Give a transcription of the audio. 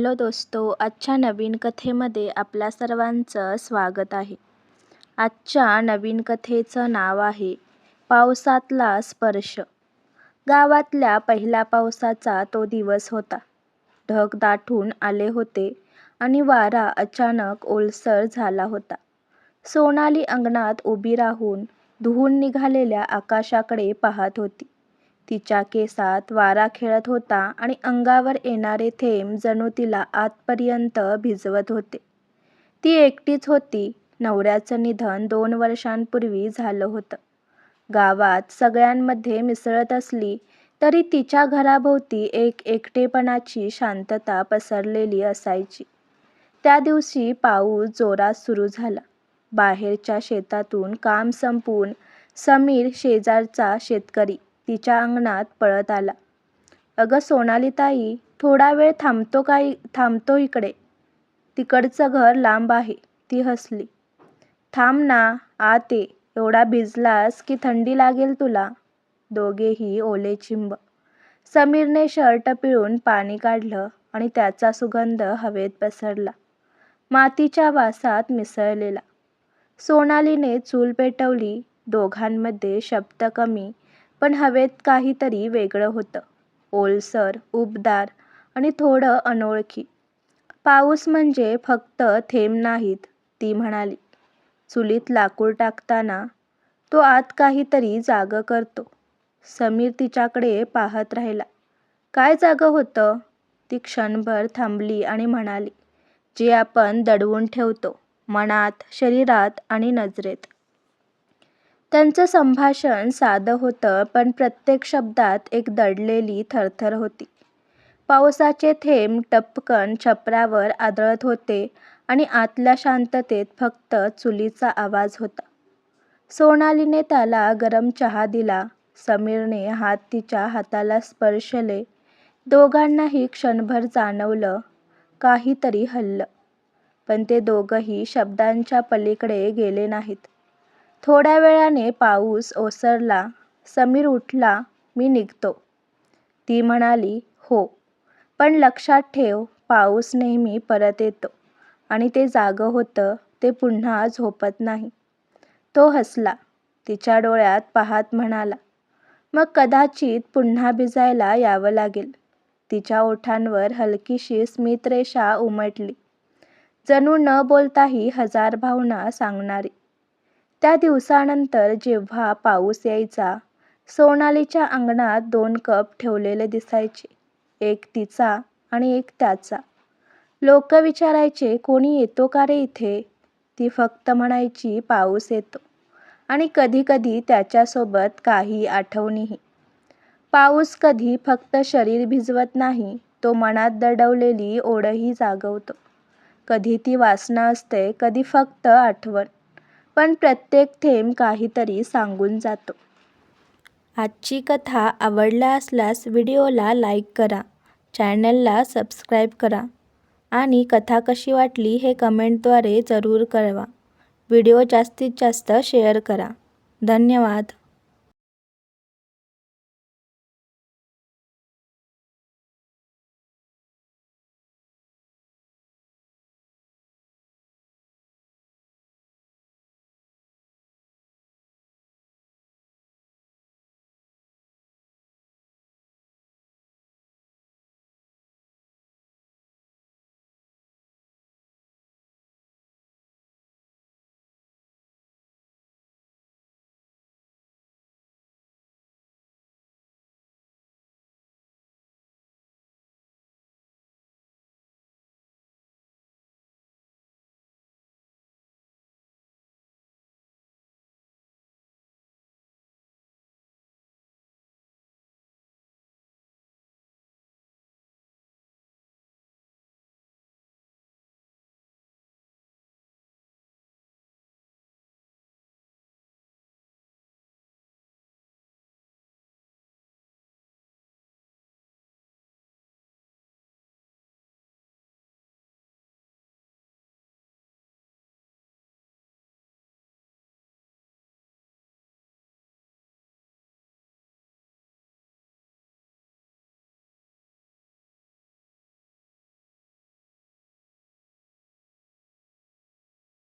Hello दोस्तो आजच्या नवीन कथेमध्ये आपल्या सर्वांचं स्वागत आहे. आजच्या नवीन कथेचं नाव आहे पावसातला स्पर्श. गावातल्या पहिल्या पावसाचा तो दिवस होता. ढग दाटून आले होते आणि वारा अचानक ओलसर झाला होता. सोनाली अंगणात उभी राहून धुवून निघालेल्या आकाशाकडे पाहत होती. तिच्या केसात वारा खेळत होता आणि अंगावर येणारे थेंब जणू तिला आतपर्यंत भिजवत होते. ती एकटीच होती. नवऱ्याचं निधन दोन वर्षांपूर्वी झालं होतं. गावात सगळ्यांमध्ये मिसळत असली तरी तिच्या घराभोवती एक एकटेपणाची शांतता पसरलेली असायची. त्या दिवशी पाऊस जोरात सुरू झाला. बाहेरच्या शेतातून काम संपवून समीर शेजारचा शेतकरी तिच्या अंगणात पळत आला. अगं सोनालीताई थोडा वेळ थांबतो काय थांबतो इकडे. तिकडचं घर लांब आहे. ती हसली. थांब ना आते एवढा भिजलास की थंडी लागेल तुला. दोघेही ओले चिंब. समीरने शर्ट पिळून पाणी काढलं आणि त्याचा सुगंध हवेत पसरला. मातीच्या वासात मिसळलेला. सोनालीने चूल पेटवली. दोघांमध्ये शब्द कमी पण हवेत काहीतरी वेगळं होतं. ओलसर उबदार आणि थोडं अनोळखी. पाऊस म्हणजे फक्त थेंब नाहीत ती म्हणाली. चुलीत लाकूड टाकताना तो आत काहीतरी जागं करतो. समीर तिच्याकडे पाहत राहिला. काय जागं होतं? ती क्षणभर थांबली आणि म्हणाली जे आपण दडवून ठेवतो मनात शरीरात आणि नजरेत. त्यांचं संभाषण साधं होतं पण प्रत्येक शब्दात एक दडलेली थरथर होती. पावसाचे थेंब टपकन छपरावर आदळत होते आणि आतल्या शांततेत फक्त चुलीचा आवाज होता. सोनालीने त्याला गरम चहा दिला. समीरने हात तिच्या हाताला स्पर्शले. दोघांनाही क्षणभर जाणवलं काहीतरी हल्लं. पण ते दोघंही शब्दांच्या पलीकडे गेले नाहीत. थोड्या वेळाने पाऊस ओसरला समीर उठला मी निघतो. ती म्हणाली हो पण लक्षात ठेव पाऊस नेहमी परत येतो आणि ते जागं होतं ते पुन्हा झोपत नाही. तो हसला तिच्या डोळ्यात पाहत म्हणाला मग कदाचित पुन्हा भिजायला यावं लागेल. तिच्या ओठांवर हलकीशी स्मितरेषा उमटली. जणू न बोलताही हजार भावना सांगणारी. त्या दिवसानंतर जेव्हा पाऊस यायचा सोनालीच्या अंगणात दोन कप ठेवलेले दिसायचे. एक तिचा आणि एक त्याचा. लोक विचारायचे कोणी येतो का रे इथे? ती फक्त म्हणायची पाऊस येतो. आणि कधीकधी त्याच्यासोबत काही आठवणीही. पाऊस कधी फक्त शरीर भिजवत नाही तो मनात दडवलेली ओढही जागवतो. कधी ती वासना असते कधी फक्त आठवण. पण प्रत्येक थेंब काहीतरी सांगून जातो. आजची कथा आवडला असल्यास व्हिडिओला लाईक करा चॅनलला सबस्क्राईब करा आणि कथा कशी वाटली हे कमेंटद्वारे जरूर कळवा. व्हिडिओ जास्तीत जास्त शेअर करा. धन्यवाद.